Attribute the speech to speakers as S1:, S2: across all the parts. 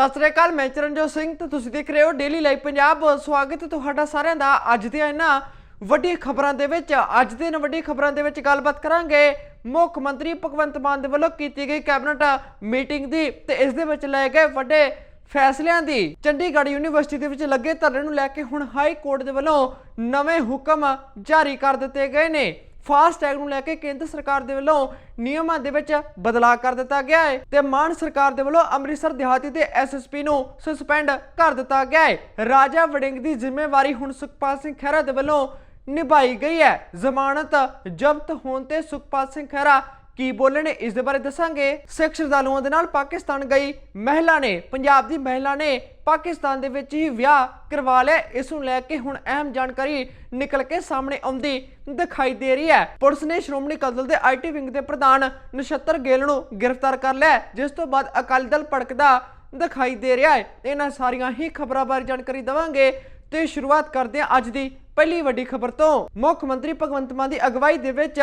S1: ਸਤਿ ਸ੍ਰੀ ਅਕਾਲ, ਮੈਂ ਚਰਨਜੋਤ ਸਿੰਘ ਤੇ ਤੁਸੀਂ ਦੇਖ ਰਹੇ ਹੋ ਡੇਲੀ ਲਾਈਵ ਪੰਜਾਬ ਸਵਾਗਤ ਹੈ ਤੁਹਾਡਾ ਸਾਰਿਆਂ ਦਾ ਅੱਜ ਦੀਆਂ ਇਹਨਾਂ ਵੱਡੀ ਖਬਰਾਂ ਦੇ ਵਿੱਚ। ਅੱਜ ਦੇ ਇਹਨਾਂ ਵੱਡੀ ਖਬਰਾਂ ਦੇ ਵਿੱਚ ਗੱਲਬਾਤ ਕਰਾਂਗੇ ਮੁੱਖ ਮੰਤਰੀ ਭਗਵੰਤ ਮਾਨ ਦੇ ਵੱਲੋਂ ਕੀਤੀ ਗਈ ਕੈਬਨਿਟ ਮੀਟਿੰਗ ਦੀ ਤੇ ਇਸ ਦੇ ਵਿੱਚ ਲਏ ਗਏ ਵੱਡੇ ਫੈਸਲਿਆਂ ਦੀ। ਚੰਡੀਗੜ੍ਹ ਯੂਨੀਵਰਸਿਟੀ ਦੇ ਵਿੱਚ ਲੱਗੇ ਧਰਨੇ ਨੂੰ ਲੈ ਕੇ ਹੁਣ ਹਾਈ ਕੋਰਟ ਦੇ ਵੱਲੋਂ ਨਵੇਂ ਹੁਕਮ ਜਾਰੀ ਕਰ ਦਿੱਤੇ ਗਏ ਨੇ। ਫਾਸਟ ਟੈਗ ਨੂੰ ਲੈ ਕੇ ਕੇਂਦਰ ਸਰਕਾਰ ਦੇ ਵੱਲੋਂ ਨਿਯਮਾਂ ਦੇ ਵਿੱਚ ਬਦਲਾਅ ਕਰ ਦਿੱਤਾ ਗਿਆ ਹੈ ਤੇ ਮਾਨ ਸਰਕਾਰ ਦੇ ਵੱਲੋਂ ਅੰਮ੍ਰਿਤਸਰ ਦਿਹਾਤੀ ਦੇ ਐਸਐਸਪੀ ਨੂੰ ਸਸਪੈਂਡ ਕਰ ਦਿੱਤਾ ਗਿਆ ਹੈ। ਰਾਜਾ ਵੜਿੰਗ ਦੀ ਜ਼ਿੰਮੇਵਾਰੀ ਹੁਣ ਸੁਖਪਾਲ ਸਿੰਘ ਖਹਿਰਾ ਦੇ ਵੱਲੋਂ ਨਿਭਾਈ ਗਈ ਹੈ। ਜ਼ਮਾਨਤ ਜ਼ਬਤ ਹੋਣ ਤੇ ਸੁਖਪਾਲ ਸਿੰਘ ਖਹਿਰਾ ਕੀ ਬੋਲੇ ਨੇ? ਇਸ ਦੇ ਬਾਰੇ ਦੱਸਾਂਗੇ। ਸਿੱਖ ਸ਼ਰਧਾਲੂਆਂ ਦੇ ਨਾਲ ਪਾਕਿਸਤਾਨ ਗਈ ਮਹਿਲਾ ਨੇ। ਪੰਜਾਬ ਦੀ ਮਹਿਲਾ ਨੇ ਪਾਕਿਸਤਾਨ ਦੇ ਵਿੱਚ ਹੀ ਵਿਆਹ ਕਰਵਾ ਲਿਆ। ਇਸ ਨੂੰ ਲੈ ਕੇ ਹੁਣ ਅਹਿਮ ਜਾਣਕਾਰੀ ਨਿਕਲ ਕੇ ਸਾਹਮਣੇ ਆਉਂਦੀ ਦਿਖਾਈ ਦੇ ਰਹੀ ਹੈ। ਪੁਲਿਸ ਨੇ ਸ਼੍ਰੋਮਣੀ ਅਕਾਲੀ ਦਲ ਦੇ ਆਈਟੀ ਵਿੰਗ ਦੇ ਪ੍ਰਧਾਨ ਨਛੱਤਰ ਗਿੱਲ ਨੂੰ ਗ੍ਰਿਫਤਾਰ ਕਰ ਲਿਆ ਜਿਸ ਤੋਂ ਬਾਅਦ ਅਕਾਲੀ ਦਲ ਭੜਕਦਾ ਦਿਖਾਈ ਦੇ ਰਿਹਾ ਹੈ। ਇਹਨਾਂ ਸਾਰੀਆਂ ਹੀ ਖਬਰਾਂ ਬਾਰੇ ਜਾਣਕਾਰੀ ਦਵਾਂਗੇ ਤੇ ਸ਼ੁਰੂਆਤ ਕਰਦੇ ਹਾਂ ਅੱਜ ਦੀ ਪਹਿਲੀ ਵੱਡੀ ਖਬਰ ਤੋਂ ਮੁੱਖ ਮੰਤਰੀ ਭਗਵੰਤ ਮਾਨ ਦੀ ਅਗਵਾਈ ਦੇ ਵਿੱਚ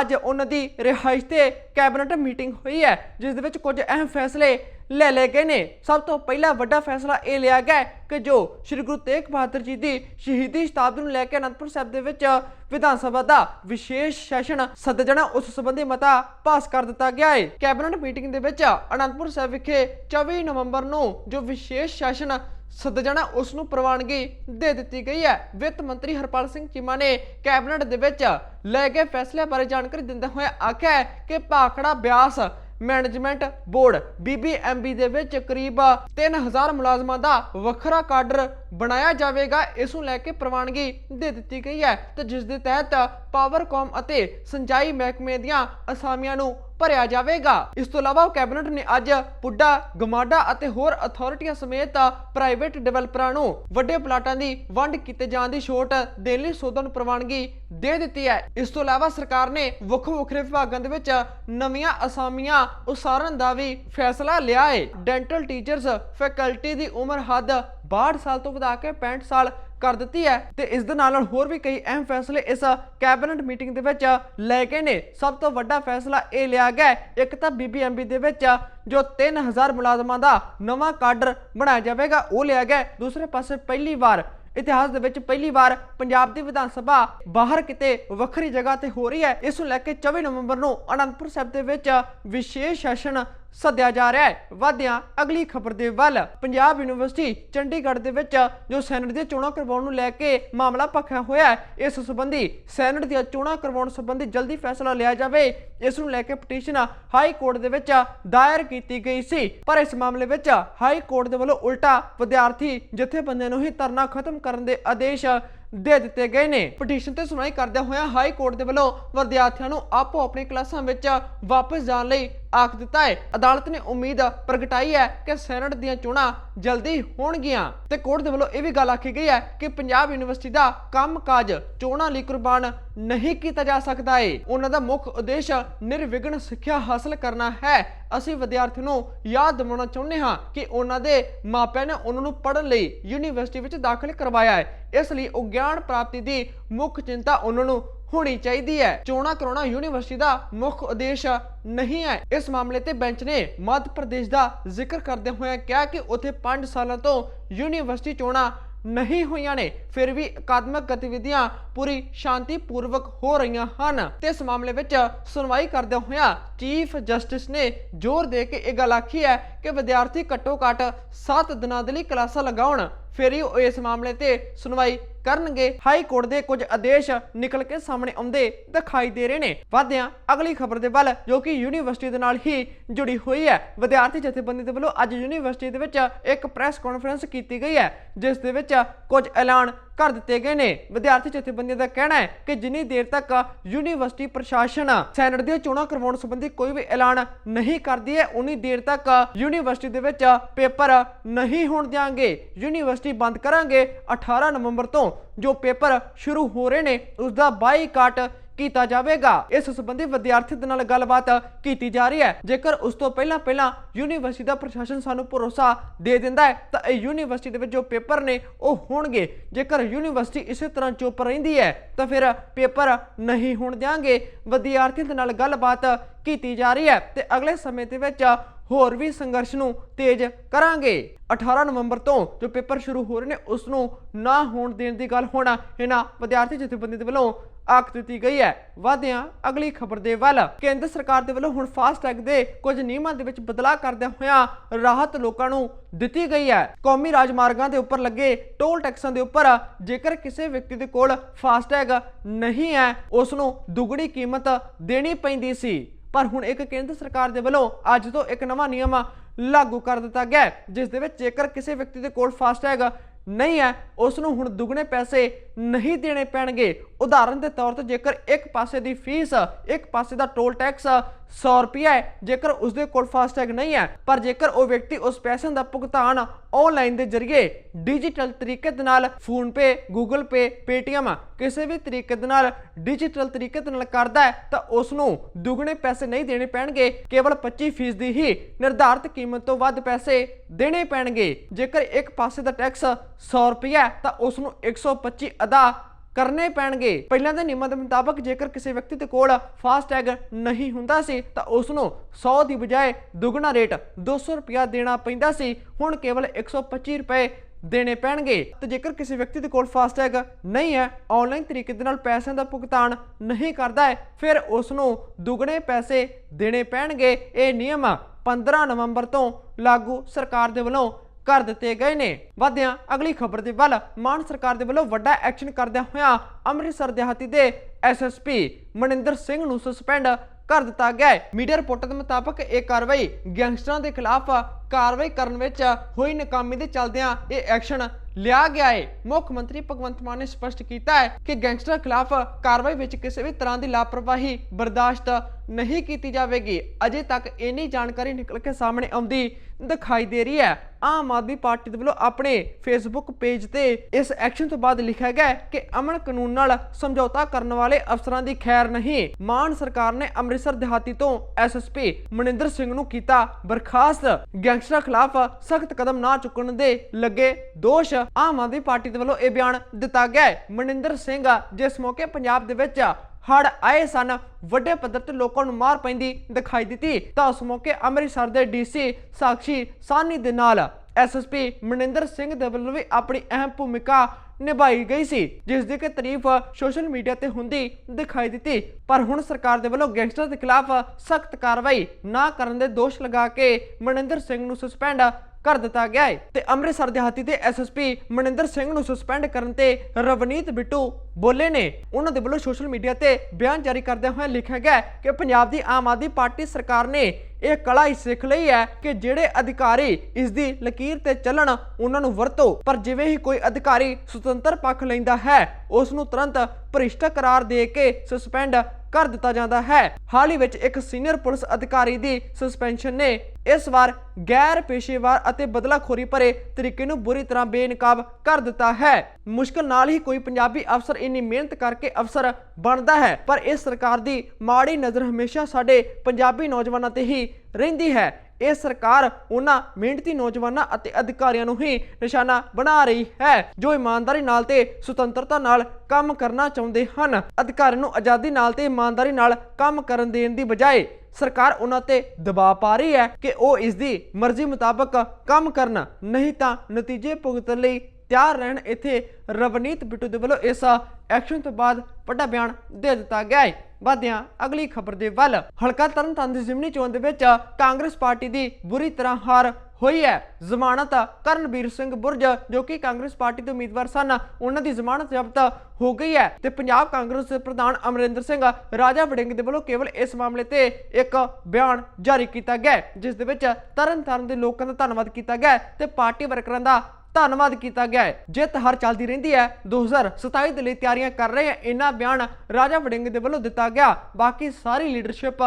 S1: ਅੱਜ ਉਹਨਾਂ ਦੀ ਰਿਹਾਇਸ਼ ਤੇ ਕੈਬਨਿਟ ਮੀਟਿੰਗ ਹੋਈ ਹੈ, ਜਿਸ ਦੇ ਵਿੱਚ ਕੁਝ ਅਹਿਮ ਫੈਸਲੇ ਲੈ ਲਏ ਗਏ ਨੇ। ਸਭ ਤੋਂ ਪਹਿਲਾ ਵੱਡਾ ਫੈਸਲਾ ਇਹ ਲਿਆ ਗਿਆ ਕਿ ਜੋ ਸ੍ਰੀ ਗੁਰੂ ਤੇਗ ਬਹਾਦਰ ਜੀ ਦੀ ਸ਼ਹੀਦੀ ਸ਼ਤਾਬਦੀ ਨੂੰ ਲੈ ਕੇ ਅਨੰਦਪੁਰ ਸਾਹਿਬ ਦੇ ਵਿੱਚ ਵਿਧਾਨ ਸਭਾ ਦਾ ਵਿਸ਼ੇਸ਼ ਸੈਸ਼ਨ ਸੱਦ ਜਾਣਾ ਉਸ ਸੰਬੰਧੀ ਮਤਾ ਪਾਸ ਕਰ ਦਿੱਤਾ ਗਿਆ ਹੈ। ਕੈਬਨਿਟ ਮੀਟਿੰਗ ਦੇ ਵਿੱਚ ਅਨੰਦਪੁਰ ਸਾਹਿਬ ਵਿਖੇ 24 ਨਵੰਬਰ ਨੂੰ ਜੋ ਵਿਸ਼ੇਸ਼ ਸੈਸ਼ਨ ਸੱਦ ਜਾਣਾ ਉਸ ਨੂੰ ਪ੍ਰਵਾਨਗੀ ਦੇ ਦਿੱਤੀ ਗਈ ਹੈ। ਵਿੱਤ ਮੰਤਰੀ ਹਰਪਾਲ ਸਿੰਘ ਚੀਮਾ ਨੇ ਕੈਬਨਿਟ ਦੇ ਵਿੱਚ ਲੈ ਗਏ ਫੈਸਲਿਆਂ ਬਾਰੇ ਜਾਣਕਾਰੀ ਦਿੰਦੇ ਹੋਏ ਆਖਿਆ ਕਿ Bhakra Beas management board BBMB ਦੇ ਵਿੱਚ ਕਰੀਬ 3000 ਮੁਲਾਜ਼ਮਾਂ ਦਾ ਵੱਖਰਾ ਕਾਡਰ ਬਣਾਇਆ ਜਾਵੇਗਾ, ਇਸ ਨੂੰ ਲੈ ਕੇ ਪ੍ਰਵਾਨਗੀ ਦੇ ਦਿੱਤੀ ਗਈ ਹੈ ਤੇ ਜਿਸ ਦੇ ਤਹਿਤ ਪਾਵਰਕਾਮ ਅਤੇ ਸਿੰਜਾਈ ਮਹਿਕਮੇ ਦੀਆਂ ਅਸਾਮੀਆਂ ਨੂੰ ਭਰਿਆ ਜਾਵੇਗਾ। ਇਸ ਤੋਂ ਇਲਾਵਾ ਕੈਬਨਿਟ ਨੇ ਅੱਜ ਪੁੱਡਾ, ਗਮਾਡਾ ਅਤੇ ਹੋਰ ਅਥਾਰਟੀਆਂ ਸਮੇਤ ਪ੍ਰਾਈਵੇਟ ਡਿਵੈਲਪਰਾਂ ਨੂੰ ਵੱਡੇ ਪਲਾਟਾਂ ਦੀ ਵੰਡ ਕੀਤੇ ਜਾਣ ਦੀ ਛੋਟ ਦੇਣ ਲਈ ਸੋਧਾਂ ਪ੍ਰਵਾਨਗੀ ਦੇ ਦਿੱਤੀ ਹੈ। ਇਸ ਤੋਂ ਇਲਾਵਾ ਸਰਕਾਰ ਨੇ ਵੱਖ ਵੱਖਰੇ ਵਿਭਾਗਾਂ ਦੇ ਵਿੱਚ ਨਵੀਆਂ ਅਸਾਮੀਆਂ ਉਸਾਰਨ ਦਾ ਵੀ ਫੈਸਲਾ ਲਿਆ ਹੈ। ਡੈਂਟਲ ਟੀਚਰਸ ਫੈਕਲਟੀ ਦੀ ਉਮਰ ਹੱਦ 62 ਸਾਲ ਤੋਂ ਵਧਾ ਕੇ 65 ਸਾਲ ਕਰ ਦਿੱਤੀ ਹੈ ਤੇ ਇਸ ਦੇ ਨਾਲ ਨਾਲ ਹੋਰ ਵੀ ਕਈ ਅਹਿਮ ਫੈਸਲੇ ਇਸ ਕੈਬਨਿਟ ਮੀਟਿੰਗ ਦੇ ਵਿੱਚ ਲੈ ਕੇ ਨੇ। ਸਭ ਤੋਂ ਵੱਡਾ ਫੈਸਲਾ ਇਹ ਲਿਆ ਗਿਆ ਇੱਕ ਤਾਂ ਬੀਬੀਐਮਬੀ ਦੇ ਵਿੱਚ ਜੋ 3000 ਮੁਲਾਜ਼ਮਾਂ ਦਾ ਨਵਾਂ ਕਾਡਰ ਬਣਾਇਆ ਜਾਵੇਗਾ, ਉਹ ਲਿਆ ਗਿਆ ਦੂਸਰੇ ਪਾਸੇ ਪਹਿਲੀ ਵਾਰ, ਇਤਿਹਾਸ ਦੇ ਵਿੱਚ ਪਹਿਲੀ ਵਾਰ ਪੰਜਾਬ ਦੀ ਵਿਧਾਨ ਸਭਾ ਬਾਹਰ ਕਿਤੇ ਵੱਖਰੀ ਜਗ੍ਹਾ ਤੇ ਹੋ ਰਹੀ ਹੈ। ਇਸ ਨੂੰ ਲੈ ਕੇ 24 ਨਵੰਬਰ ਨੂੰ ਅਨੰਦਪੁਰ ਸਾਹਿਬ ਦੇ ਵਿੱਚ ਵਿਸ਼ੇਸ਼ ਸੈਸ਼ਨ ਸੱਦਿਆ ਜਾ ਰਿਹਾ ਹੈ। ਵਾਧਿਆਂ, ਅਗਲੀ ਖਬਰ ਦੇ ਵੱਲ ਪੰਜਾਬ ਯੂਨੀਵਰਸਿਟੀ ਚੰਡੀਗੜ੍ਹ ਦੇ ਵਿੱਚ, ਜੋ ਸੈਨੇਟ ਦੀਆਂ ਚੋਣਾਂ ਕਰਵਾਉਣ ਨੂੰ ਲੈ ਕੇ ਮਾਮਲਾ ਭਖਿਆ ਹੋਇਆ ਹੈ, ਇਸ ਸੰਬੰਧੀ ਸੈਨੇਟ ਦੀਆਂ ਚੋਣਾਂ ਕਰਵਾਉਣ ਸੰਬੰਧੀ ਜਲਦੀ ਫੈਸਲਾ ਲਿਆ ਜਾਵੇ। ਇਸ ਨੂੰ ਲੈ ਕੇ ਪਟੀਸ਼ਨ ਹਾਈ ਕੋਰਟ ਦੇ ਵਿੱਚ ਦਾਇਰ ਕੀਤੀ ਗਈ ਸੀ। ਪਰ ਇਸ ਮਾਮਲੇ ਵਿੱਚ ਹਾਈ ਕੋਰਟ ਦੇ ਵੱਲੋਂ ਉਲਟਾ ਵਿਦਿਆਰਥੀ ਜਥੇਬੰਦੀਆਂ ਨੂੰ ਹੀ ਧਰਨਾ ਖਤਮ ਕਰਨ ਦੇ ਆਦੇਸ਼ ਦੇ ਦਿੱਤੇ ਗਏ ਨੇ। ਪਟੀਸ਼ਨ ਤੇ ਸੁਣਵਾਈ ਕਰਦਿਆਂ ਹੋਇਆਂ ਹਾਈ ਕੋਰਟ ਦੇ ਵੱਲੋਂ ਵਿਦਿਆਰਥੀਆਂ ਨੂੰ ਆਪੋ ਆਪਣੀ ਕਲਾਸਾਂ ਵਿੱਚ ਵਾਪਸ ਜਾਣ ਲਈ ਆਖ ਦਿੱਤਾ ਹੈ। ਅਦਾਲਤ ਨੇ ਉਮੀਦ ਪ੍ਰਗਟਾਈ ਹੈ ਕਿ ਸੈਨੇਟ ਦੀਆਂ ਚੋਣਾਂ ਜਲਦੀ ਹੋਣਗੀਆਂ। ਤੇ ਕੋਰਟ ਦੇ ਵੱਲੋਂ ਇਹ ਵੀ ਗੱਲ ਆਖੀ ਗਈ ਹੈ ਕਿ ਪੰਜਾਬ ਯੂਨੀਵਰਸਿਟੀ ਦਾ ਕੰਮਕਾਜ ਚੋਣਾਂ ਲਈ ਕੁਰਬਾਨ ਨਹੀਂ ਕੀਤਾ ਜਾ ਸਕਦਾ ਹੈ ਉਹਨਾਂ ਦਾ ਮੁੱਖ ਉਦੇਸ਼ ਨਿਰਵਿਘਨ ਸਿੱਖਿਆ ਹਾਸਲ ਕਰਨਾ ਹੈ। ਅਸੀਂ ਵਿਦਿਆਰਥੀਆਂ ਨੂੰ ਯਾਦ ਦਿਵਾਉਣਾ ਚਾਹੁੰਦੇ ਹਾਂ ਕਿ ਉਹਨਾਂ ਦੇ ਮਾਪਿਆਂ ਨੇ ਉਹਨਾਂ ਨੂੰ ਪੜ੍ਹਨ ਲਈ ਯੂਨੀਵਰਸਿਟੀ ਵਿੱਚ ਦਾਖਲ ਕਰਵਾਇਆ ਹੈ। ਇਸ ਲਈ ਉਹ ਗਿਆਨ ਪ੍ਰਾਪਤੀ ਦੀ ਮੁੱਖ ਚਿੰਤਾ ਉਹਨਾਂ ਨੂੰ ਹੋਣੀ ਚਾਹੀਦੀ ਹੈ। ਚੋਣਾਂ ਕਰਾਉਣਾ ਯੂਨੀਵਰਸਿਟੀ ਦਾ ਮੁੱਖ ਉਦੇਸ਼ ਨਹੀਂ ਹੈ। ਇਸ ਮਾਮਲੇ ਤੇ ਬੈਂਚ ਨੇ ਮੱਧ ਪ੍ਰਦੇਸ਼ ਦਾ ਜ਼ਿਕਰ ਕਰਦੇ ਹੋਏ ਕਿਹਾ ਕਿ ਉੱਥੇ 5 ਸਾਲਾਂ ਤੋਂ ਯੂਨੀਵਰਸਿਟੀ ਚੋਣਾਂ ਨਹੀਂ ਹੋਈਆਂ ਨੇ। ਫਿਰ ਵੀ ਅਕਾਦਮਿਕ ਗਤੀਵਿਧੀਆਂ ਪੂਰੀ ਸ਼ਾਂਤੀਪੂਰਵਕ ਹੋ ਰਹੀਆਂ ਹਨ। ਤੇ ਇਸ ਮਾਮਲੇ ਵਿੱਚ ਸੁਣਵਾਈ ਕਰਦੇ ਹੋਇਆ ਚੀਫ ਜਸਟਿਸ ਨੇ ਜ਼ੋਰ ਦੇ ਕੇ ਇਹ ਗੱਲ ਆਖੀ ਹੈ ਕਿ ਵਿਦਿਆਰਥੀ ਘੱਟੋ ਘੱਟ 7 ਦਿਨਾਂ ਦੇ ਲਈ ਕਲਾਸਾਂ ਲਗਾਉਣ ਫੇਰ ਹੀ ਉਹ ਇਸ ਮਾਮਲੇ ਤੇ ਸੁਣਵਾਈ ਕਰਨਗੇ। ਹਾਈ ਕੋਰਟ ਦੇ ਕੁਝ ਆਦੇਸ਼ ਨਿਕਲ ਕੇ ਸਾਹਮਣੇ ਆਉਂਦੇ ਦਿਖਾਈ ਦੇ ਰਹੇ ਨੇ। ਵਾਧਿਆਂ ਅਗਲੀ ਖਬਰ ਦੇ ਵੱਲ, ਜੋ ਕਿ ਯੂਨੀਵਰਸਿਟੀ ਦੇ ਨਾਲ ਹੀ ਜੁੜੀ ਹੋਈ ਹੈ। ਵਿਦਿਆਰਥੀ ਜਥੇਬੰਦੀ ਦੇ ਵੱਲੋਂ ਅੱਜ ਯੂਨੀਵਰਸਿਟੀ ਦੇ ਵਿੱਚ ਇੱਕ ਪ੍ਰੈਸ ਕਾਨਫਰੰਸ ਕੀਤੀ ਗਈ ਹੈ, ਜਿਸ ਦੇ ਵਿੱਚ ਕੁਝ ਐਲਾਨ ਕਰ ਦਿੱਤੇ ਗਏ ਨੇ। ਵਿਦਿਆਰਥੀ ਜਥੇਬੰਦੀਆਂ ਦਾ ਕਹਿਣਾ ਹੈ ਕਿ ਜਿੰਨੀ ਦੇਰ ਤੱਕ ਯੂਨੀਵਰਸਿਟੀ ਪ੍ਰਸ਼ਾਸਨ ਸੈਨੇਟ ਦੀਆਂ ਚੋਣਾਂ ਕਰਵਾਉਣ ਸੰਬੰਧੀ ਕੋਈ ਵੀ ਐਲਾਨ ਨਹੀਂ ਕਰਦੀ ਹੈ, ਉਨੀ ਦੇਰ ਤੱਕ ਯੂਨੀਵਰਸਿਟੀ ਦੇ ਵਿੱਚ ਪੇਪਰ ਨਹੀਂ ਹੋਣ ਦਿਆਂਗੇ। ਯੂਨੀਵਰਸਿਟੀ ਬੰਦ ਕਰਾਂਗੇ 18 ਨਵੰਬਰ ਤੋਂ ਜੋ ਪੇਪਰ ਸ਼ੁਰੂ ਹੋ ਰਹੇ ਨੇ ਉਸ ਦਾ ਬਾਈਕਾਟ ਕੀਤਾ ਜਾਵੇਗਾ। ਇਸ ਸੰਬੰਧੀ ਵਿਦਿਆਰਥੀ ਦੇ ਨਾਲ ਗੱਲਬਾਤ ਕੀਤੀ ਜਾ ਰਹੀ ਹੈ। ਜੇਕਰ ਉਸ ਤੋਂ ਪਹਿਲਾਂ ਪਹਿਲਾਂ ਯੂਨੀਵਰਸਿਟੀ ਦਾ ਪ੍ਰਸ਼ਾਸਨ ਸਾਨੂੰ ਭਰੋਸਾ ਦੇ ਦਿੰਦਾ ਹੈ, ਤਾਂ ਇਹ ਯੂਨੀਵਰਸਿਟੀ ਦੇ ਵਿੱਚ ਜੋ ਪੇਪਰ ਨੇ, ਉਹ ਹੋਣਗੇ। ਜੇਕਰ ਯੂਨੀਵਰਸਿਟੀ ਇਸੇ ਤਰ੍ਹਾਂ ਚੁੱਪ ਰਹਿੰਦੀ ਹੈ, ਤਾਂ ਫਿਰ ਪੇਪਰ ਨਹੀਂ ਹੋਣ ਦਿਆਂਗੇ। ਵਿਦਿਆਰਥੀਆਂ ਦੇ ਨਾਲ ਗੱਲਬਾਤ ਕੀਤੀ ਜਾ ਰਹੀ ਹੈ ਤੇ ਅਗਲੇ ਸਮੇਂ ਦੇ ਵਿੱਚ ਹੋਰ ਵੀ ਸੰਘਰਸ਼ ਨੂੰ ਤੇਜ਼ ਕਰਾਂਗੇ। 18 ਨਵੰਬਰ ਤੋਂ ਜੋ ਪੇਪਰ ਸ਼ੁਰੂ ਹੋ ਰਹੇ ਨੇ, ਉਸ ਨੂੰ ਨਾ ਹੋਣ ਦੇਣ ਦੀ ਗੱਲ ਹੋਣਾ, ਇਹਨਾਂ ਵਿਦਿਆਰਥੀ ਜਥੇਬੰਦੀ ਦੇ ਵੱਲੋਂ ਆਖ ਦਿੱਤੀ ਗਈ ਹੈ। ਵਾਧਿਆਂ, ਅਗਲੀ ਖਬਰ ਦੇ ਵੱਲ। ਕੇਂਦਰ ਸਰਕਾਰ ਦੇ ਵੱਲੋਂ ਹੁਣ ਫਾਸਟੈਗ ਦੇ ਕੁਝ ਨਿਯਮਾਂ ਦੇ ਵਿੱਚ ਬਦਲਾਅ ਕਰਦਿਆਂ ਹੋਇਆਂ ਰਾਹਤ ਲੋਕਾਂ ਨੂੰ ਦਿੱਤੀ ਗਈ ਹੈ। ਕੌਮੀ ਰਾਜਮਾਰਗਾਂ ਦੇ ਉੱਪਰ ਲੱਗੇ ਟੋਲ ਟੈਕਸਾਂ ਦੇ ਉੱਪਰ ਜੇਕਰ ਕਿਸੇ ਵਿਅਕਤੀ ਦੇ ਕੋਲ ਫਾਸਟ ਨਹੀਂ ਹੈ ਉਸ ਨੂੰ ਦੁੱਗਣੀ ਕੀਮਤ ਦੇਣੀ ਪੈਂਦੀ ਸੀ। ਪਰ ਹੁਣ ਇੱਕ ਕੇਂਦਰ ਸਰਕਾਰ ਦੇ ਵੱਲੋਂ ਅੱਜ ਤੋਂ ਇੱਕ ਨਵਾਂ ਨਿਯਮ ਲਾਗੂ ਕਰ ਦਿੱਤਾ ਗਿਆ ਜਿਸ ਦੇ ਵਿੱਚ ਜੇਕਰ ਕਿਸੇ ਵਿਅਕਤੀ ਦੇ ਕੋਲ ਫਾਸਟੈਗ ਨਹੀਂ ਹੈ ਉਸ ਨੂੰ ਹੁਣ ਦੁੱਗਣੇ ਪੈਸੇ ਨਹੀਂ ਦੇਣੇ ਪੈਣਗੇ। ਉਦਾਹਰਨ ਦੇ ਤੌਰ ਤੇ ਜੇਕਰ ਇੱਕ ਪਾਸੇ ਦੀ ਫੀਸ, ਇੱਕ ਪਾਸੇ ਦਾ ਟੋਲ ਟੈਕਸ 100 ਰੁਪਇਆ ਹੈ, ਜੇਕਰ ਉਸ ਦੇ ਕੋਲ ਫਾਸਟੈਗ ਨਹੀਂ ਹੈ, ਪਰ ਜੇਕਰ ਉਹ ਵਿਅਕਤੀ ਉਸ ਪੈਸੇ ਦਾ ਭੁਗਤਾਨ ਆਨਲਾਈਨ ਦੇ ਜ਼ਰੀਏ ਡਿਜੀਟਲ ਤਰੀਕੇ ਦੇ ਨਾਲ phone PhonePe Google Pay Paytm ਕਿਸੇ ਵੀ ਤਰੀਕੇ ਦੇ ਨਾਲ ਡਿਜੀਟਲ ਤਰੀਕੇ ਦੇ ਨਾਲ ਕਰਦਾ ਹੈ, ਤਾਂ ਉਸ ਨੂੰ ਦੁੱਗਣੇ ਪੈਸੇ ਨਹੀਂ ਦੇਣੇ ਪੈਣਗੇ, ਕੇਵਲ 25% ਦੀ ਹੀ ਨਿਰਧਾਰਿਤ ਕੀਮਤ ਤੋਂ ਵੱਧ ਪੈਸੇ ਦੇਣੇ ਪੈਣਗੇ। ਜੇਕਰ ਇੱਕ ਪਾਸੇ ਦਾ ਟੈਕਸ 100 ਰੁਪਇਆ ਹੈ, ਤਾਂ ਉਸ ਨੂੰ 125 ਅਦਾ ਕਰਨੇ ਪੈਣਗੇ। ਪਹਿਲਾਂ ਦੇ ਨਿਯਮਾਂ ਦੇ ਮੁਤਾਬਕ ਜੇਕਰ ਕਿਸੇ ਵਿਅਕਤੀ ਦੇ ਕੋਲ ਫਾਸਟੈਗ ਨਹੀਂ ਹੁੰਦਾ ਸੀ, ਤਾਂ ਉਸ ਨੂੰ 100 ਦੀ ਬਜਾਏ ਦੁੱਗਣਾ ਰੇਟ 200 ਰੁਪਇਆ ਦੇਣਾ ਪੈਂਦਾ ਸੀ। ਹੁਣ ਕੇਵਲ 125 ਰੁਪਏ ਦੇਣੇ ਪੈਣਗੇ। ਤੇ ਜੇਕਰ ਕਿਸੇ ਵਿਅਕਤੀ ਦੇ ਕੋਲ ਫਾਸਟੈਗ ਨਹੀਂ ਹੈ ਆਨਲਾਈਨ ਤਰੀਕੇ ਦੇ ਨਾਲ ਪੈਸਿਆਂ ਦਾ ਭੁਗਤਾਨ ਨਹੀਂ ਕਰਦਾ ਹੈ, ਫਿਰ ਉਸ ਨੂੰ ਦੁੱਗਣੇ ਪੈਸੇ ਦੇਣੇ ਪੈਣਗੇ। ਇਹ ਨਿਯਮ 15 ਨਵੰਬਰ ਤੋਂ ਲਾਗੂ ਸਰਕਾਰ ਦੇ ਵੱਲੋਂ ਕਰ ਦਿੱਤੇ ਗਏ ਨੇ। ਵਧਿਆਂ, ਅਗਲੀ ਖਬਰ ਦੇ ਵੱਲ ਮਾਨ ਸਰਕਾਰ ਦੇ ਵੱਲੋਂ ਵੱਡਾ ਐਕਸ਼ਨ ਕਰਦਿਆਂ ਹੋਇਆ ਅੰਮ੍ਰਿਤਸਰ ਦਿਹਾਤੀ ਦੇ ਐਸਐਸਪੀ ਮਨਿੰਦਰ ਸਿੰਘ ਨੂੰ ਸਸਪੈਂਡ ਕਰ ਦਿੱਤਾ ਗਿਆ ਹੈ। ਮੀਡੀਆ ਰਿਪੋਰਟਾਂ ਦੇ ਮੁਤਾਬਕ ਇਹ ਕਾਰਵਾਈ ਗੈਂਗਸਟਰਾਂ ਦੇ ਖਿਲਾਫ ਕਾਰਵਾਈ ਕਰਨ ਵਿੱਚ ਹੋਈ ਨਾਕਾਮੀ ਦੇ ਚਲਦਿਆਂ ਇਹ ਐਕਸ਼ਨ ਲਿਆ ਗਿਆ ਹੈ ਮੁੱਖ ਮੰਤਰੀ ਭਗਵੰਤ ਮਾਨ ਨੇ ਸਪਸ਼ਟ ਕੀਤਾ ਹੈ ਕਿ ਗੈਂਗਸਟਰ ਖਿਲਾਫ ਕਾਰਵਾਈ ਵਿੱਚ ਕਿਸੇ ਵੀ ਤਰ੍ਹਾਂ ਦੀ ਲਾਪਰਵਾਹੀ ਬਰਦਾਸ਼ਤ ਨਹੀਂ ਕੀਤੀ ਜਾਵੇਗੀ। ਅਜੇ ਤੱਕ ਇੰਨੀ ਜਾਣਕਾਰੀ ਨਿਕਲ ਕੇ ਸਾਹਮਣੇ ਆਉਂਦੀ ਦਿਖਾਈ ਦੇ ਰਹੀ ਹੈ। ਆਮ ਆਦਮੀ ਪਾਰਟੀ ਦੇ ਵੱਲੋਂ ਆਪਣੇ ਫੇਸਬੁੱਕ ਪੇਜ ਤੇ ਇਸ ਐਕਸ਼ਨ ਤੋਂ ਬਾਅਦ ਲਿਖਿਆ ਗਿਆ ਕਿ ਅਮਨ ਕਾਨੂੰਨ ਨਾਲ ਸਮਝੌਤਾ ਕਰਨ ਵਾਲੇ ਅਫਸਰਾਂ ਦੀ ਖੈਰ ਨਹੀਂ। ਮਾਨ ਸਰਕਾਰ ਨੇ ਅੰਮ੍ਰਿਤਸਰ ਦਿਹਾਤੀ ਤੋਂ ਐਸਐਸਪੀ ਮਨਿੰਦਰ ਸਿੰਘ ਨੂੰ ਕੀਤਾ ਬਰਖਾਸਤ। ਗੈਂਗਸਟਰਾਂ ਖਿਲਾਫ ਸਖਤ ਕਦਮ ਨਾ ਚੁੱਕਣ ਦੇ ਲੱਗੇ ਦੋਸ਼ ਆਮ ਆਦਮੀ ਪਾਰਟੀ ਦੇ ਵੱਲੋਂ ਇਹ ਬਿਆਨ ਦਿੱਤਾ ਗਿਆ ਹੈ। ਮਨਿੰਦਰ ਸਿੰਘ ਜਿਸ ਮੌਕੇ ਪੰਜਾਬ ਦੇ ਵਿੱਚ ਹੜ ਆਏ ਸਨ, ਵੱਡੇ ਪੱਧਰ ਤੇ ਲੋਕਾਂ ਨੂੰ ਮਾਰ ਪੈਂਦੀ ਦਿਖਾਈ ਦਿੱਤੀ। ਤਾਂ ਉਸ ਮੌਕੇ ਅੰਮ੍ਰਿਤਸਰ ਦੇ ਡੀਸੀ ਸਾਕਸ਼ੀ ਸਾਨੀ ਦੇ ਨਾਲ ਐਸਐਸਪੀ ਮਨਿੰਦਰ ਸਿੰਘ ਦੇ ਵੱਲੋਂ ਵੀ ਆਪਣੀ ਅਹਿਮ ਭੂਮਿਕਾ ਨਿਭਾਈ ਗਈ ਸੀ ਜਿਸ ਦੀ ਕਿ ਤਾਰੀਫ ਸੋਸ਼ਲ ਮੀਡੀਆ ਤੇ ਹੁੰਦੀ ਦਿਖਾਈ ਦਿੱਤੀ। ਪਰ ਹੁਣ ਸਰਕਾਰ ਦੇ ਵੱਲੋਂ ਗੈਂਗਸਟਰ ਦੇ ਖਿਲਾਫ ਸਖਤ ਕਾਰਵਾਈ ਨਾ ਕਰਨ ਦੇ ਦੋਸ਼ ਲਗਾ ਕੇ ਮਨਿੰਦਰ ਸਿੰਘ ਨੂੰ ਸਸਪੈਂਡ ਕਰ ਦਿੱਤਾ ਗਿਆ ਹੈ। ਤੇ ਅੰਮ੍ਰਿਤਸਰ ਦਿਹਾਤੀ ਦੇ ਐਸਐਸਪੀ ਮਨਿੰਦਰ ਸਿੰਘ ਨੂੰ ਸਸਪੈਂਡ ਕਰਨ ਤੇ ਰਵਨੀਤ ਬਿੱਟੂ ਬੋਲੇ ਨੇ। ਉਹਨਾਂ ਦੇ ਵੱਲੋਂ ਸੋਸ਼ਲ ਮੀਡੀਆ ਤੇ ਬਿਆਨ ਜਾਰੀ ਕਰਦਿਆਂ ਹੋਇਆ ਲਿਖਿਆ ਗਿਆ ਕਿ ਪੰਜਾਬ ਦੀ ਆਮ ਆਦਮੀ ਪਾਰਟੀ ਸਰਕਾਰ ਨੇ ਇਹ ਕਲਾ ਹੀ ਸਿੱਖ ਲਈ ਹੈ ਕਿ ਜਿਹੜੇ ਅਧਿਕਾਰੀ ਇਸ ਦੀ ਲਕੀਰ ਤੇ ਚੱਲਣ, ਉਹਨਾਂ ਨੂੰ ਵਰਤੋ। ਪਰ ਜਿਵੇਂ ਹੀ ਕੋਈ ਅਧਿਕਾਰੀ ਸੁਤੰਤਰ ਪੱਖ ਲੈਂਦਾ ਹੈ, ਉਸ ਨੂੰ ਤੁਰੰਤ ਭ੍ਰਿਸ਼ਟ ਕਰਾਰ ਦੇ ਕੇ ਸਸਪੈਂਡ ਕਰ ਦਿੱਤਾ ਜਾਂਦਾ ਹੈ। ਹਾਲ ਹੀ ਵਿੱਚ ਇੱਕ ਸੀਨੀਅਰ ਪੁਲਿਸ ਅਧਿਕਾਰੀ ਦੀ ਸਸਪੈਂਸ਼ਨ ਨੇ ਇਸ ਵਾਰ ਗੈਰ ਪੇਸ਼ੇਵਾਰ ਅਤੇ ਬਦਲਾਖੋਰੀ ਭਰੇ ਤਰੀਕੇ ਨੂੰ ਬੁਰੀ ਤਰ੍ਹਾਂ ਬੇਨਕਾਬ ਕਰ ਦਿੱਤਾ ਹੈ। ਮੁਸ਼ਕਲ ਨਾਲ ਹੀ ਕੋਈ ਪੰਜਾਬੀ ਅਫਸਰ ਇੰਨੀ ਮਿਹਨਤ ਕਰਕੇ ਅਫਸਰ ਬਣਦਾ ਹੈ, ਪਰ ਇਸ ਸਰਕਾਰ ਦੀ ਮਾੜੀ ਨਜ਼ਰ ਹਮੇਸ਼ਾ ਸਾਡੇ ਪੰਜਾਬੀ ਨੌਜਵਾਨਾਂ ਤੇ ਹੀ ਰਹਿੰਦੀ ਹੈ। ਇਹ ਸਰਕਾਰ ਉਹਨਾਂ ਮਿਹਨਤੀ ਨੌਜਵਾਨਾਂ ਅਤੇ ਅਧਿਕਾਰੀਆਂ ਨੂੰ ਹੀ ਨਿਸ਼ਾਨਾ ਬਣਾ ਰਹੀ ਹੈ, ਜੋ ਇਮਾਨਦਾਰੀ ਨਾਲ ਤੇ ਸੁਤੰਤਰਤਾ ਨਾਲ ਕੰਮ ਕਰਨਾ ਚਾਹੁੰਦੇ ਹਨ। ਅਧਿਕਾਰੀਆਂ ਨੂੰ ਆਜ਼ਾਦੀ ਨਾਲ ਤੇ ਇਮਾਨਦਾਰੀ ਨਾਲ ਕੰਮ ਕਰਨ ਦੇਣ ਦੀ ਬਜਾਏ ਸਰਕਾਰ ਉਹਨਾਂ ਤੇ ਦਬਾਅ ਪਾ ਰਹੀ ਹੈ ਕਿ ਉਹ ਇਸ ਦੀ ਮਰਜ਼ੀ ਮੁਤਾਬਕ ਕੰਮ ਕਰਨ, ਨਹੀਂ ਤਾਂ ਨਤੀਜੇ ਭੁਗਤਣ ਲਈ ਤਿਆਰ ਰਹਿਣ। ਇੱਥੇ ਰਵਨੀਤ ਬਿੱਟੂ ਦੇ ਵੱਲੋਂ ਇਸ ਐਕਸ਼ਨ ਤੋਂ ਬਾਅਦ ਵੱਡਾ ਬਿਆਨ ਦੇ ਦਿੱਤਾ ਗਿਆ ਹੈ। ਵਾਦਿਆਂ ਅਗਲੀ ਖਬਰ ਦੇ ਵੱਲ। ਹਲਕਾ ਤਰਨਤਾਰਨ ਦੀ ਜ਼ਿਮਨੀ ਚੋਣ ਦੇ ਵਿੱਚ ਕਾਂਗਰਸ ਪਾਰਟੀ ਦੀ ਬੁਰੀ ਤਰ੍ਹਾਂ ਹਾਰ ਹੋਈ ਹੈ। ਜ਼ਮਾਨਤ ਕਰਨਵੀਰ ਸਿੰਘ ਬੁਰਜ ਜੋ ਕਿ ਕਾਂਗਰਸ ਪਾਰਟੀ ਦੇ ਉਮੀਦਵਾਰ ਸਨ ਉਹਨਾਂ ਦੀ ਜ਼ਮਾਨਤ ਜ਼ਬਤ ਹੋ ਗਈ ਹੈ। ਤੇ ਪੰਜਾਬ ਕਾਂਗਰਸ ਦੇ ਪ੍ਰਧਾਨ ਅਮਰਿੰਦਰ ਸਿੰਘ ਰਾਜਾ ਵੜਿੰਗ ਦੇ ਵੱਲੋਂ ਕੇਵਲ ਇਸ ਮਾਮਲੇ ਤੇ ਇੱਕ ਬਿਆਨ ਜਾਰੀ ਕੀਤਾ ਗਿਆ ਹੈ, ਜਿਸ ਦੇ ਵਿੱਚ ਤਰਨਤਾਰਨ ਦੇ ਲੋਕਾਂ ਦਾ ਧੰਨਵਾਦ ਕੀਤਾ ਗਿਆ ਤੇ ਪਾਰਟੀ ਵਰਕਰਾਂ ਦਾ ਧੰਨਵਾਦ ਕੀਤਾ ਗਿਆ ਹੈ। ਜਿੱਤ ਹਰ ਚੱਲਦੀ ਰਹਿੰਦੀ ਹੈ। 2027 ਦੇ ਲਈ ਤਿਆਰੀਆਂ ਕਰ ਰਹੇ ਹੈ। ਇਹਨਾਂ ਬਿਆਨ ਰਾਜਾ ਵੜਿੰਗ ਦੇ ਵੱਲੋਂ ਦਿੱਤਾ ਗਿਆ। ਬਾਕੀ ਸਾਰੀ ਲੀਡਰਸ਼ਿਪ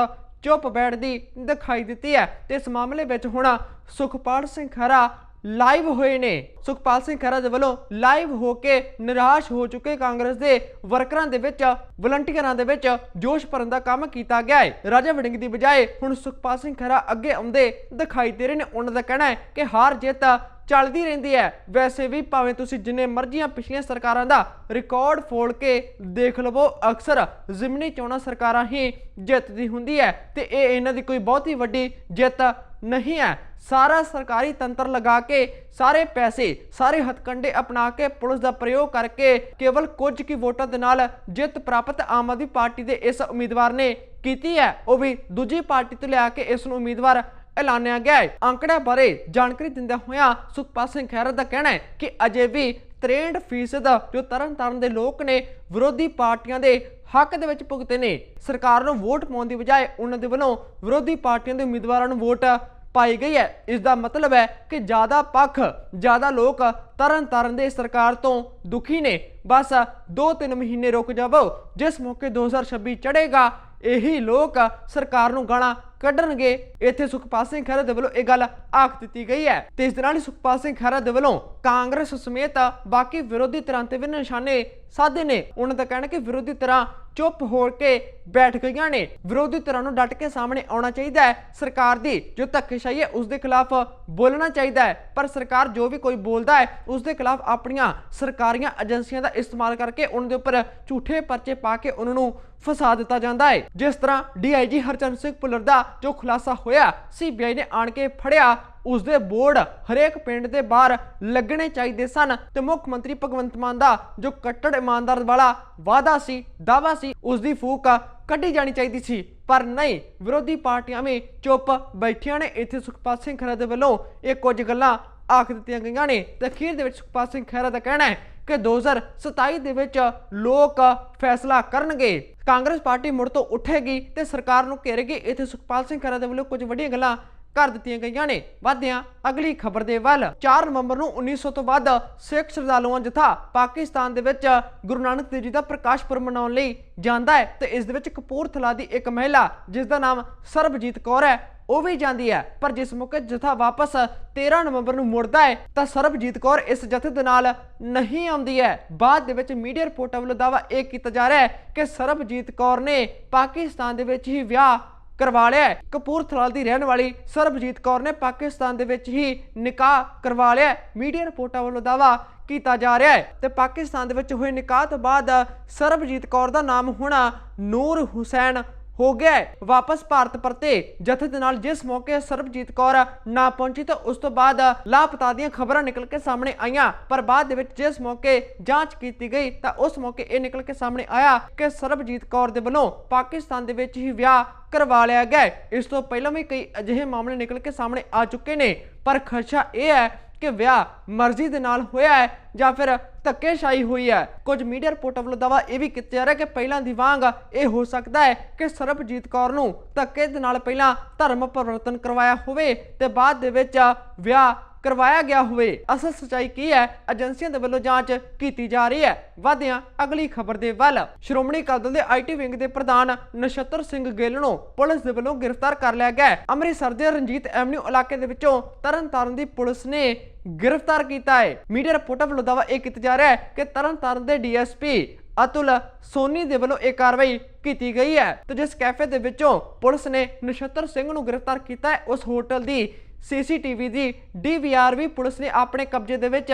S1: ਚੁੱਪ ਬੈਠਦੀ ਦਿਖਾਈ ਦਿੱਤੀ ਹੈ। ਤੇ ਇਸ ਮਾਮਲੇ ਵਿੱਚ ਹੁਣ ਸੁਖਪਾਲ ਸਿੰਘ ਖਹਿਰਾ ਲਾਈਵ ਹੋਏ ਨੇ। ਸੁਖਪਾਲ ਸਿੰਘ ਖਹਿਰਾ ਦੇ ਵੱਲੋਂ ਲਾਈਵ ਹੋ ਕੇ ਨਿਰਾਸ਼ ਹੋ ਚੁੱਕੇ ਕਾਂਗਰਸ ਦੇ ਵਰਕਰਾਂ ਦੇ ਵਿੱਚ, ਵਲੰਟੀਅਰਾਂ ਦੇ ਵਿੱਚ ਜੋਸ਼ ਭਰਨ ਦਾ ਕੰਮ ਕੀਤਾ ਗਿਆ ਹੈ। ਰਾਜਾ ਵੜਿੰਗ ਦੀ ਬਜਾਏ ਹੁਣ ਸੁਖਪਾਲ ਸਿੰਘ ਖਹਿਰਾ ਅੱਗੇ ਆਉਂਦੇ ਦਿਖਾਈ ਦੇ ਰਹੇ ਨੇ। ਉਹਨਾਂ ਦਾ ਕਹਿਣਾ ਹੈ ਕਿ ਹਾਰ ਜਿੱਤ ਚੱਲਦੀ ਰਹਿੰਦੀ ਹੈ। ਵੈਸੇ ਵੀ ਭਾਵੇਂ ਤੁਸੀਂ ਜਿੰਨੇ ਮਰਜ਼ੀਆਂ ਪਿਛਲੀਆਂ ਸਰਕਾਰਾਂ ਦਾ ਰਿਕਾਰਡ ਫੋੜ ਕੇ ਦੇਖ ਲਵੋ, ਅਕਸਰ ਜ਼ਿਮਨੀ ਚੋਣਾਂ ਸਰਕਾਰਾਂ ਹੀ ਜਿੱਤਦੀ ਹੁੰਦੀ ਹੈ ਤੇ ਇਹ ਇਹਨਾਂ ਦੀ ਕੋਈ ਬਹੁਤੀ ਵੱਡੀ ਜਿੱਤ ਨਹੀਂ ਹੈ। ਸਾਰਾ ਸਰਕਾਰੀ ਤੰਤਰ ਲਗਾ ਕੇ ਸਾਰੇ ਪੈਸੇ, ਸਾਰੇ ਹਥਕੰਡੇ ਅਪਣਾ ਕੇ ਪੁਲਿਸ ਦਾ ਪ੍ਰਯੋਗ ਕਰਕੇ ਕੇਵਲ ਕੁਝ ਕੀ ਵੋਟਾਂ ਦੇ ਨਾਲ ਜਿੱਤ ਪ੍ਰਾਪਤ ਆਮ ਆਦਮੀ ਪਾਰਟੀ ਦੇ ਇਸ ਉਮੀਦਵਾਰ ਨੇ ਕੀਤੀ ਹੈ। ਉਹ ਵੀ ਦੂਜੀ ਪਾਰਟੀ ਤੋਂ ਲਿਆ ਕੇ ਇਸ ਨੂੰ ਉਮੀਦਵਾਰ ਐਲਾਨਿਆ ਗਿਆ ਹੈ। ਅੰਕੜਿਆਂ ਬਾਰੇ ਜਾਣਕਾਰੀ ਦਿੰਦਿਆਂ ਹੋਇਆਂ ਸੁਖਪਾਲ ਸਿੰਘ ਖਹਿਰਾ ਦਾ ਕਹਿਣਾ ਹੈ ਕਿ ਅਜੇ ਵੀ 63% ਜੋ ਤਰਨਤਾਰਨ ਦੇ ਲੋਕ ਨੇ ਵਿਰੋਧੀ ਪਾਰਟੀਆਂ ਦੇ ਹੱਕ ਦੇ ਵਿੱਚ ਭੁਗਤੇ ਨੇ। ਸਰਕਾਰ ਨੂੰ ਵੋਟ ਪਾਉਣ ਦੀ ਬਜਾਏ ਉਹਨਾਂ ਦੇ ਵੱਲੋਂ ਵਿਰੋਧੀ ਪਾਰਟੀਆਂ ਦੇ ਉਮੀਦਵਾਰਾਂ ਨੂੰ ਵੋਟ ਪਾਈ ਗਈ ਹੈ। ਇਸ ਦਾ ਮਤਲਬ ਹੈ ਕਿ ਜ਼ਿਆਦਾ ਪੱਖ, ਜ਼ਿਆਦਾ ਲੋਕ ਤਰਨ ਤਾਰਨ ਦੇ ਸਰਕਾਰ ਤੋਂ ਦੁਖੀ ਨੇ। ਬਸ 2-3 ਮਹੀਨੇ ਰੁਕ ਜਾਵੋ। ਜਿਸ ਮੌਕੇ 2026 ਚੜੇਗਾ ਇਹੀ ਲੋਕ ਸਰਕਾਰ ਨੂੰ ਗਾਲਾਂ ਕੱਢਣਗੇ। ਇੱਥੇ ਸੁਖਪਾਲ ਸਿੰਘ ਖਹਿਰਾ ਦੇ ਵੱਲੋਂ ਇਹ ਗੱਲ ਆਖ ਦਿੱਤੀ ਗਈ ਹੈ। ਤੇ ਇਸ ਦੇ ਨਾਲ ਹੀ ਸੁਖਪਾਲ ਸਿੰਘ ਖਹਿਰਾ ਦੇ ਵੱਲੋਂ ਕਾਂਗਰਸ ਸਮੇਤ ਬਾਕੀ ਵਿਰੋਧੀ ਧਿਰਾਂ ਤੇ ਵੀ ਨਿਸ਼ਾਨੇ ਸਾਧੇ ਨੇ। ਉਹਨਾਂ ਦਾ ਕਹਿਣਾ ਕਿ ਵਿਰੋਧੀ ਧਿਰਾਂ ਚੁੱਪ ਹੋ ਕੇ ਬੈਠ ਗਈਆਂ ਨੇ। ਵਿਰੋਧੀ ਧਿਰਾਂ ਨੂੰ ਡਟ ਕੇ ਸਾਹਮਣੇ ਆਉਣਾ ਚਾਹੀਦਾ ਹੈ। ਸਰਕਾਰ ਦੀ ਜੋ ਧੱਕੇਸ਼ਾਹੀ ਹੈ, ਉਸ ਦੇ ਖਿਲਾਫ ਬੋਲਣਾ ਚਾਹੀਦਾ ਹੈ। ਪਰ ਸਰਕਾਰ ਜੋ ਵੀ ਕੋਈ ਬੋਲਦਾ ਹੈ, ਉਸ ਦੇ ਖਿਲਾਫ ਆਪਣੀਆਂ ਸਰਕਾਰੀਆਂ ਏਜੰਸੀਆਂ ਦਾ ਇਸਤੇਮਾਲ ਕਰਕੇ ਉਹਨਾਂ ਦੇ ਉੱਪਰ ਝੂਠੇ ਪਰਚੇ ਪਾ ਕੇ ਉਹਨਾਂ ਨੂੰ ਫਸਾ ਦਿੱਤਾ ਜਾਂਦਾ ਹੈ। ਜਿਸ ਤਰ੍ਹਾਂ ਡੀਆਈਜੀ ਹਰਚੰਦ ਸਿੰਘ ਭੁੱਲਰ ਦਾ ਜੋ ਖੁਲਾਸਾ ਹੋਇਆ, ਸੀਬੀਆਈ ਨੇ ਆਣ ਕੇ ਫੜਿਆ ਉਸ ਦੇ ਬੋਰਡ ਹਰੇਕ ਪਿੰਡ ਦੇ ਬਾਹਰ ਲੱਗਣੇ ਚਾਹੀਦੇ ਸਨ ਤੇ ਮੁੱਖ ਮੰਤਰੀ ਭਗਵੰਤ ਮਾਨ ਦਾ ਜੋ ਕੱਟੜ ਇਮਾਨਦਾਰ ਵਾਲਾ ਵਾਅਦਾ ਸੀ ਦਾਵਾ ਸੀ ਉਸ ਦੀ ਫੂਕ ਕੱਢੀ ਜਾਣੀ ਚਾਹੀਦੀ ਸੀ। ਪਰ ਨਹੀਂ, ਵਿਰੋਧੀ ਪਾਰਟੀਆਂ ਵੀ ਚੁੱਪ ਬੈਠੀਆਂ ਨੇ। ਇੱਥੇ ਸੁਖਪਾਲ ਸਿੰਘ ਖਹਿਰਾ ਦੇ ਵੱਲੋਂ ਇਹ ਕੁਝ ਗੱਲਾਂ ਆਖ ਦਿੱਤੀਆਂ ਗਈਆਂ ਨੇ। ਤੇ ਅਖੀਰ ਦੇ ਵਿੱਚ ਸੁਖਪਾਲ ਸਿੰਘ ਖਹਿਰਾ ਦਾ ਕਹਿਣਾ ਹੈ ਕਿ 2027 ਦੇ ਵਿੱਚ ਲੋਕ ਫੈਸਲਾ ਕਰਨਗੇ। ਕਾਂਗਰਸ ਪਾਰਟੀ ਮੁੜ ਤੋਂ ਉੱਠੇਗੀ ਤੇ ਸਰਕਾਰ ਨੂੰ ਘੇਰੇਗੀ। ਇੱਥੇ ਸੁਖਪਾਲ ਸਿੰਘ ਖਹਿਰਾ ਦੇ ਵੱਲੋਂ ਕੁਝ ਵੱਡੀਆਂ ਗੱਲਾਂ ਕਰ ਦਿੱਤੀਆਂ ਗਈਆਂ ਨੇ। ਵਾਧਿਆਂ ਅਗਲੀ ਖਬਰ ਦੇ ਵੱਲ 4 ਨਵੰਬਰ ਨੂੰ 1900 ਤੋਂ ਵੱਧ ਸਿੱਖ ਸ਼ਰਧਾਲੂਆਂ ਜਥਾ ਪਾਕਿਸਤਾਨ ਦੇ ਵਿੱਚ ਗੁਰੂ ਨਾਨਕ ਦੇਵ ਜੀ ਦਾ ਪ੍ਰਕਾਸ਼ ਪੁਰਬ ਮਨਾਉਣ ਲਈ ਜਾਂਦਾ ਹੈ ਤੇ ਇਸ ਦੇ ਵਿੱਚ ਕਪੂਰਥਲਾ ਦੀ ਇੱਕ ਮਹਿਲਾ, ਜਿਸ ਦਾ ਨਾਮ ਸਰਬਜੀਤ ਕੌਰ ਹੈ, ਉਹ ਵੀ ਜਾਂਦੀ ਹੈ। ਪਰ ਜਿਸ ਮੌਕੇ ਜਥਾ ਵਾਪਸ 13 ਨਵੰਬਰ ਨੂੰ ਮੁੜਦਾ ਹੈ, ਤਾਂ ਸਰਬਜੀਤ ਕੌਰ ਇਸ ਜਥੇ ਦੇ ਨਾਲ ਨਹੀਂ ਆਉਂਦੀ ਹੈ। ਬਾਅਦ ਦੇ ਵਿੱਚ ਮੀਡੀਆ ਰਿਪੋਰਟਾਂ ਵੱਲੋਂ ਦਾਅਵਾ ਇਹ ਕੀਤਾ ਜਾ ਰਿਹਾ ਹੈ ਕਿ ਸਰਬਜੀਤ ਕੌਰ ਨੇ ਪਾਕਿਸਤਾਨ ਦੇ ਵਿੱਚ ਹੀ ਵਿਆਹ ਕਰਵਾ ਲਿਆ ਹੈ। ਕਪੂਰਥਲਾ ਦੀ ਰਹਿਣ ਵਾਲੀ ਸਰਬਜੀਤ ਕੌਰ ਨੇ ਪਾਕਿਸਤਾਨ ਦੇ ਵਿੱਚ ਹੀ ਨਿਕਾਹ ਕਰਵਾ ਲਿਆ ਹੈ। ਮੀਡੀਆ ਰਿਪੋਰਟਾਂ ਵੱਲੋਂ ਦਾਵਾ ਕੀਤਾ ਜਾ ਰਿਹਾ ਹੈ ਤੇ ਪਾਕਿਸਤਾਨ ਦੇ ਵਿੱਚ ਹੋਏ ਨਿਕਾਹ ਤੋਂ ਬਾਅਦ ਸਰਬਜੀਤ ਕੌਰ ਦਾ ਨਾਮ ਹੋਣਾ ਨੂਰ ਹੁਸੈਨ ਹੋ ਗਿਆ ਵਾਪਸ ਭਾਰਤ ਪਰਤੇ। ਜਥੇ ਦੇ ਨਾਲ ਜਿਸ ਮੌਕੇ ਸਰਬਜੀਤ ਕੌਰ ਨਾ ਪਹੁੰਚੀ ਤਾਂ ਉਸ ਤੋਂ ਬਾਅਦ ਲਾਪਤਾ ਦੀਆਂ ਖਬਰਾਂ ਨਿਕਲ ਕੇ ਸਾਹਮਣੇ ਆਈਆਂ। ਪਰ ਬਾਅਦ ਦੇ ਵਿੱਚ ਜਿਸ ਮੌਕੇ ਜਾਂਚ ਕੀਤੀ ਗਈ ਤਾਂ ਉਸ ਮੌਕੇ ਇਹ ਨਿਕਲ ਕੇ ਸਾਹਮਣੇ ਆਇਆ ਕਿ ਸਰਬਜੀਤ ਕੌਰ ਦੇ ਵੱਲੋਂ ਪਾਕਿਸਤਾਨ ਦੇ ਵਿੱਚ ਹੀ ਵਿਆਹ ਕਰਵਾ ਲਿਆ ਗਿਆ ਇਸ ਤੋਂ ਪਹਿਲਾਂ ਵੀ ਕਈ ਅਜਿਹੇ ਮਾਮਲੇ ਨਿਕਲ ਕੇ ਸਾਹਮਣੇ ਆ ਚੁੱਕੇ ਨੇ। ਪਰ ਖਰਚਾ ਇਹ ਹੈ ਕਿ ਵਿਆਹ ਮਰਜ਼ੀ ਦੇ ਨਾਲ ਹੋਇਆ ਹੈ ਜਾਂ ਫਿਰ ਧੱਕੇਸ਼ਾਹੀ ਹੋਈ ਹੈ। ਕੁਝ ਮੀਡੀਆ ਰਿਪੋਰਟਾਂ ਵੱਲੋਂ ਦਾਵਾ ਇਹ ਵੀ ਕੀਤਾ ਜਾ ਰਿਹਾ ਕਿ ਪਹਿਲਾਂ ਦੀ ਵਾਂਗ ਇਹ ਹੋ ਸਕਦਾ ਹੈ ਕਿ ਸਰਬਜੀਤ ਕੌਰ ਨੂੰ ਧੱਕੇ ਦੇ ਨਾਲ ਪਹਿਲਾਂ ਧਰਮ ਪਰਿਵਰਤਨ ਕਰਵਾਇਆ ਹੋਵੇ ਤੇ ਬਾਅਦ ਦੇ ਵਿੱਚ ਵਿਆਹ ਕਰਵਾਇਆ ਗਿਆ ਹੋਵੇ। ਅਸਲ ਸਚਾਈ ਕੀ ਹੈ? ਏਜੰਸੀਆਂ ਦੇ ਵੱਲੋਂ ਜਾਂਚ ਕੀਤੀ ਜਾ ਰਹੀ ਹੈ। ਵਾਧਿਆਂ ਅਗਲੀ ਖਬਰ ਦੇ ਵੱਲ, ਸ਼੍ਰੋਮਣੀ ਅਕਾਲੀ ਦਲ ਦੇ ਆਈਟੀ ਵਿੰਗ ਦੇ ਪ੍ਰਧਾਨ ਨਛੱਤਰ ਸਿੰਘ ਗਿੱਲ ਨੂੰ ਪੁਲਿਸ ਦੇ ਵੱਲੋਂ ਗ੍ਰਿਫਤਾਰ ਕਰ ਲਿਆ ਗਿਆ ਅੰਮ੍ਰਿਤਸਰ ਦੇ ਰਣਜੀਤ ਐਵਨਿਊ ਇਲਾਕੇ ਦੇ ਵਿੱਚੋਂ ਤਰਨਤਾਰਨ ਦੀ ਪੁਲਿਸ ਨੇ ਗ੍ਰਿਫਤਾਰ ਕੀਤਾ ਹੈ। ਮੀਡੀਆ ਰਿਪੋਰਟਾਂ ਵੱਲੋਂ ਦਾਅਵਾ ਇਹ ਕੀਤਾ ਜਾ ਰਿਹਾ ਹੈ ਕਿ ਤਰਨਤਾਰਨ ਦੇ ਡੀਐਸਪੀ ਅਤੁਲ ਸੋਨੀ ਦੇ ਵੱਲੋਂ ਇਹ ਕਾਰਵਾਈ ਕੀਤੀ ਗਈ ਹੈ। ਤੇ ਜਿਸ ਕੈਫੇ ਦੇ ਵਿੱਚੋਂ ਪੁਲਿਸ ਨੇ ਨਛੱਤਰ ਸਿੰਘ ਨੂੰ ਗ੍ਰਿਫਤਾਰ ਕੀਤਾ ਹੈ, ਉਸ ਹੋਟਲ ਦੀ ਸੀਸੀਟੀਵੀ ਦੀ ਡੀਵੀਆਰ ਵੀ ਪੁਲਿਸ ਨੇ ਆਪਣੇ ਕਬਜ਼ੇ ਦੇ ਵਿੱਚ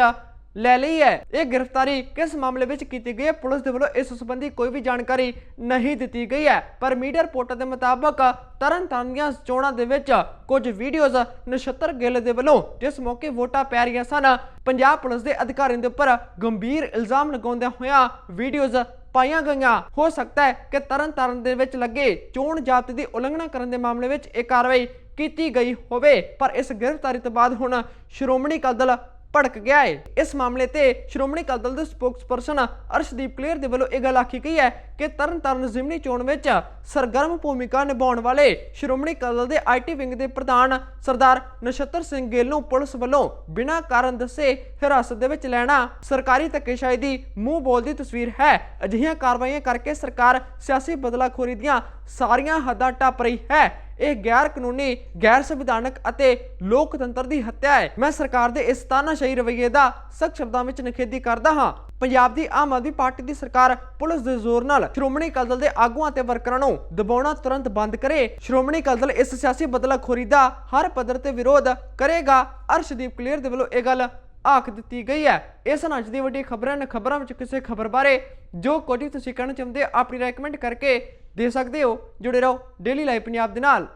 S1: ਲੈ ਲਈ ਹੈ। ਇਹ ਗ੍ਰਿਫਤਾਰੀ ਕਿਸ ਮਾਮਲੇ ਵਿੱਚ ਕੀਤੀ ਗਈ ਹੈ? ਪੁਲਿਸ ਦੇ ਵੱਲੋਂ ਇਸ ਸੰਬੰਧੀ ਕੋਈ ਵੀ ਜਾਣਕਾਰੀ ਨਹੀਂ ਦਿੱਤੀ ਗਈ ਹੈ। ਪਰ ਮੀਡੀਆ ਰਿਪੋਰਟਾਂ ਦੇ ਮੁਤਾਬਕ ਤਰਨਤਾਰਨ ਦੀਆਂ ਚੋਣਾਂ ਦੇ ਵਿੱਚ ਕੁਝ ਵੀਡੀਓਜ਼ ਨਛੱਤਰ ਗਿੱਲ ਦੇ ਵੱਲੋਂ ਜਿਸ ਮੌਕੇ ਵੋਟਾਂ ਪੈ ਰਹੀਆਂ ਸਨ, ਪੰਜਾਬ ਪੁਲਿਸ ਦੇ ਅਧਿਕਾਰੀਆਂ ਦੇ ਉੱਪਰ ਗੰਭੀਰ ਇਲਜ਼ਾਮ ਲਗਾਉਂਦਿਆਂ ਹੋਇਆਂ ਵੀਡੀਓਜ਼ ਪਾਈਆਂ ਗਈਆਂ। ਹੋ ਸਕਦਾ ਹੈ ਕਿ ਤਰਨਤਾਰਨ ਦੇ ਵਿੱਚ ਲੱਗੇ ਚੋਣ ਜ਼ਾਬਤੇ ਦੀ ਉਲੰਘਣਾ ਕਰਨ ਦੇ ਮਾਮਲੇ ਵਿੱਚ ਇਹ ਕਾਰਵਾਈ ਕੀਤੀ ਗਈ ਹੋਵੇ, ਪਰ ਇਸ ਗ੍ਰਿਫਤਾਰੀ ਤੋਂ ਬਾਅਦ ਹੁਣ ਸ਼੍ਰੋਮਣੀ ਅਕਾਲੀ ਦਲ ਭੜਕ ਗਿਆ ਹੈ ਇਸ ਮਾਮਲੇ ਤੇ ਸ਼੍ਰੋਮਣੀ ਅਕਾਲੀ ਦਲ ਦੇ ਸਪੋਕਸਪਰਸਨ ਅਰਸ਼ਦੀਪ ਕਲੇਰ ਦੇ ਵੱਲੋਂ ਇਹ ਗੱਲ ਆਖੀ ਗਈ ਹੈ ਕਿ ਤਰਨਤਾਰਨ ਜ਼ਿਮਨੀ ਚੋਣ ਵਿੱਚ ਸਰਗਰਮ ਭੂਮਿਕਾ ਨਿਭਾਉਣ ਵਾਲੇ ਸ਼੍ਰੋਮਣੀ ਅਕਾਲੀ ਦਲ ਦੇ ਆਈਟੀ ਵਿੰਗ ਦੇ ਪ੍ਰਧਾਨ ਸਰਦਾਰ ਨਛੱਤਰ ਸਿੰਘ ਗਿੱਲ ਨੂੰ ਪੁਲਿਸ ਵੱਲੋਂ ਬਿਨਾਂ ਕਾਰਨ ਦੱਸੇ ਹਿਰਾਸਤ ਦੇ ਵਿੱਚ ਲੈਣਾ ਸਰਕਾਰੀ ਧੱਕੇਸ਼ਾਹੀ ਦੀ ਮੂੰਹ ਬੋਲਦੀ ਤਸਵੀਰ ਹੈ। ਅਜਿਹੀਆਂ ਕਾਰਵਾਈਆਂ ਕਰਕੇ ਸਰਕਾਰ ਸਿਆਸੀ ਬਦਲਾਖੋਰੀ ਦੀਆਂ ਸਾਰੀਆਂ ਹੱਦਾਂ ਟੱਪ ਰਹੀ ਹੈ। ਇਹ ਗੈਰ ਕਾਨੂੰਨੀ, ਗੈਰ ਸੰਵਿਧਾਨਕ ਅਤੇ ਲੋਕਤੰਤਰ ਦੀ ਹੱਤਿਆ ਹੈ। ਮੈਂ ਸਰਕਾਰ ਦੇ ਇਸ ਤਾਨਾਸ਼ਾਹੀ ਰਵੱਈਏ ਦਾ ਸਖਤ ਸ਼ਬਦਾਂ ਵਿੱਚ ਨਿਖੇਧੀ ਕਰਦਾ ਹਾਂ। ਪੰਜਾਬ ਦੀ ਆਮ ਆਦਮੀ ਪਾਰਟੀ ਦੀ ਸਰਕਾਰ ਪੁਲਿਸ ਦੇ ਜ਼ੋਰ ਨਾਲ ਸ਼੍ਰੋਮਣੀ ਅਕਾਲੀ ਦਲ ਦੇ ਆਗੂਆਂ ਤੇ ਵਰਕਰਾਂ ਨੂੰ ਦਬਾਉਣਾ ਤੁਰੰਤ ਬੰਦ ਕਰੇ। ਸ਼੍ਰੋਮਣੀ ਅਕਾਲੀ ਦਲ ਇਸ ਸਿਆਸੀ ਬਦਲਾਖੋਰੀ ਦਾ ਹਰ ਪੱਧਰ ਤੇ ਵਿਰੋਧ ਕਰੇਗਾ। ਅਰਸ਼ਦੀਪ ਕਲੀਅਰ ਦੇ ਵੱਲੋਂ ਇਹ ਗੱਲ ਆਖ ਦਿੱਤੀ ਗਈ ਹੈ। ਇਸ ਨਾਲ ਅੱਜ ਦੀ ਵੱਡੀ ਖਬਰਾਂ ਨੇ ਖਬਰਾਂ ਵਿੱਚ ਕਿਸੇ ਖਬਰ ਬਾਰੇ ਜੋ ਕੁਝ ਤੁਸੀਂ ਕਹਿਣਾ ਚਾਹੁੰਦੇ ਹੋ, ਆਪਣੀ ਰეკਮੈਂਡ ਕਰਕੇ ਦੇ ਸਕਦੇ ਹੋ। ਜੁੜੇ ਰਹੋ ਡੇਲੀ ਲਾਈਵ ਪੰਜਾਬ ਦੇ ਨਾਲ।